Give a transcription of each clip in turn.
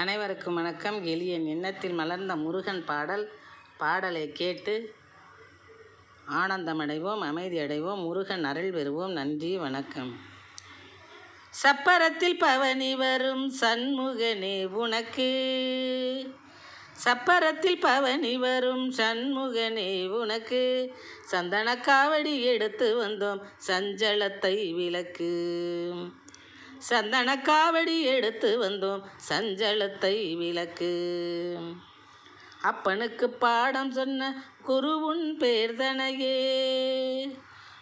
அனைவருக்கும் வணக்கம். எளியன் எண்ணத்தில் மலர்ந்த முருகன் பாடல் பாடலை கேட்டு ஆனந்தமடைவோம் அமைதி அடைவோம் முருகன் அருள் பெறுவோம். நன்றி வணக்கம். சப்பரத்தில் பவனி வரும் சண்முகனே உனக்கு சப்பரத்தில் பவனி வரும் சண்முகனே உனக்கு சந்தன காவடி எடுத்து வந்தோம் சஞ்சலத்தை விளக்கு. சந்தன காவடி எடுத்து வந்தோம். சஞ்சலத்தை விளக்கு. அப்பனுக்கு பாடம் சொன்ன குருவுன் பேர்தனையே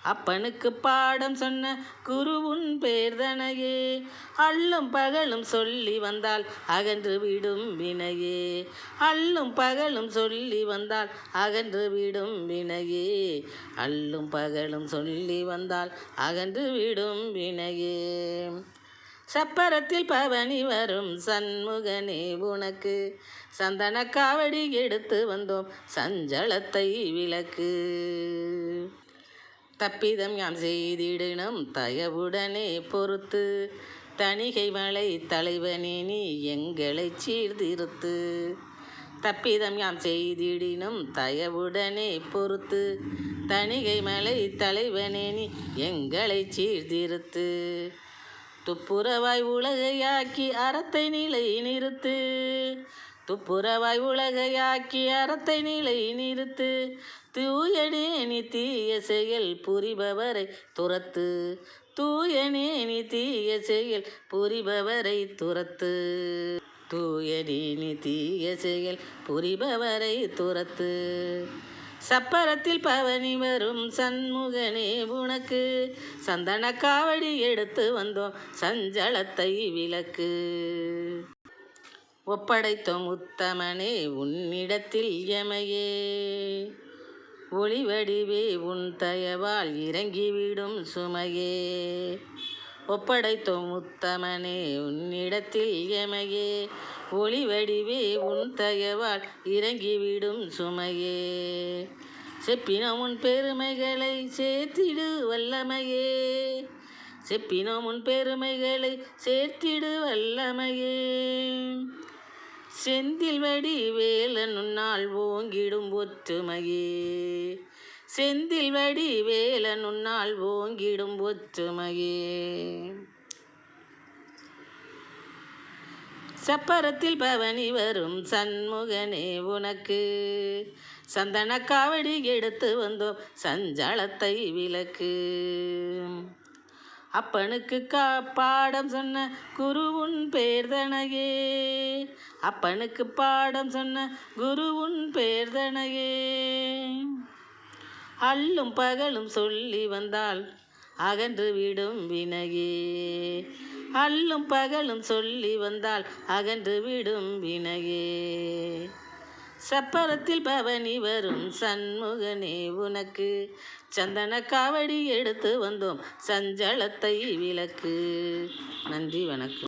அப்பனுக்கு பாடம் சொன்ன குருவுன் பேர்தனையே அள்ளும் பகலும் சொல்லி வந்தால் அகன்று விடும் வினையே. அள்ளும் பகலும் சொல்லி வந்தால் அகன்று விடும் வினையே. அள்ளும் பகலும் சொல்லி வந்தால் அகன்று விடும் வினையே. சப்பரத்தில் பவனி வரும் சண்முகனே உனக்கு சந்தன காவடி எடுத்து வந்தோம். சஞ்சலத்தை விளக்கு. தப்பிதம் யாம் செய்திடணும் தயவுடனே பொறுத்து. தணிகை மலை தலைவனே நீ எங்களை சீர்திருத்து. தப்பிதம் யாம் செய்திடினும் தயவுடனே பொறுத்து. தணிகை மலை தலைவனே நீ எங்களை சீர்திருத்து. துப்புரவாய் உலகையாக்கி அறத்தை நிலை நிறுத்து. துப்புரவாய் உலகையாக்கி அறத்தை நிலை நிறுத்து. தூயனே நீ தீய செயல் புரிபவரை துரத்து. தூயனே நீ தீய செயல் புரிபவரை துரத்து. தூயனே நீ தீய செயல் புரிபவரை துரத்து. சப்பரத்தில் பவனி வரும் சண்முகனே உனக்கு சந்தன காவடி எடுத்து வந்தோம் சஞ்சலத்தை விளக்கு. ஒப்படைத்தோம் உத்தமனே உன்னிடத்தில் எமையே. ஒளிவடிவே உன் தயவால் இறங்கிவிடும் சுமையே. ஒப்படைத்தோம் உத்தமனே உன்னிடத்தில் எமையே. ஒளி வடிவே உன் தயவால் இறங்கிவிடும் சுமையே. செப்பினோம் உன் பெருமைகளை சேர்த்திடு வல்லமையே. செப்பினோம் உன் பெருமைகளை சேர்த்திடு வல்லமையே. செந்தில் வடி உன்னால் ஓங்கிடும் ஒற்றுமையே. செந்தில் வடி வேலன் உன்னால் ஓங்கிடும் ஒற்றுமையே. சப்பரத்தில் பவனி வரும் சண்முகனே உனக்கு. சந்தன காவடி எடுத்து வந்தோம் சஞ்சலத்தை விளக்கு. அப்பனுக்கு கா பாடம் சொன்ன குருவுன் பேர்தனையே. அப்பனுக்கு பாடம் சொன்ன குருவுன் பேர்தனையே. அல்லும் பகலும் சொல்லி வந்தால் அகன்று விடும் வினகே அல்லும் பகலும் சொல்லி வந்தால் அகன்று விடும் வினகே சப்பரத்தில் பவனி வரும் சண்முகனே உனக்கு சந்தன காவடி எடுத்து வந்தோம் சஞ்சலத்தை விளக்கு. நன்றி வணக்கம்.